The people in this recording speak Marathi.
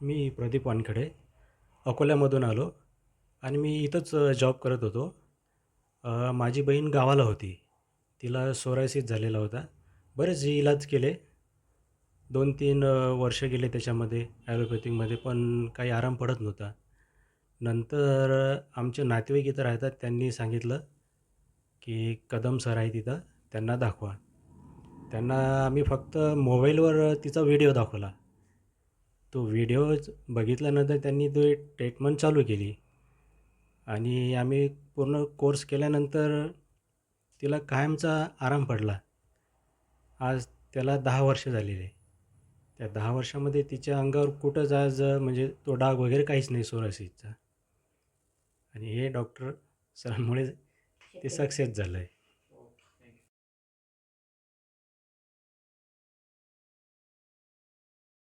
मी प्रदीप वानखडे. अकोल्यामधून आलो आणि मी इथंच जॉब करत होतो. माझी बहीण गावाला होती. तिला सोरायसिस झालेला होता. बरेच इलाज केले. दोन तीन वर्ष गेले त्याच्यामध्ये ॲलोपॅथिकमध्ये पण काही आराम पडत नव्हता. नंतर आमचे नातेवाईक इथं राहतात. त्यांनी सांगितलं की कदम सर आहे तिथं. त्यांना दाखवा. त्यांना आम्ही फक्त मोबाईलवर तिचा व्हिडिओ दाखवला. तो व्हिडिओ बघितल्यानंतर त्यांनी तो ट्रीटमेंट चालू केली. आणि आम्ही पूर्ण कोर्स केल्यानंतर तिला कायमचा आराम पडला. आज त्याला दहा वर्ष झालेली. आहे त्या दहा वर्षामध्ये तिच्या अंगावर कुठंच आज म्हणजे तो डाग वगैरे काहीच नाही सोरासिसचा आणि हे डॉक्टर सरांमुळे ते सक्सेस झालं आहे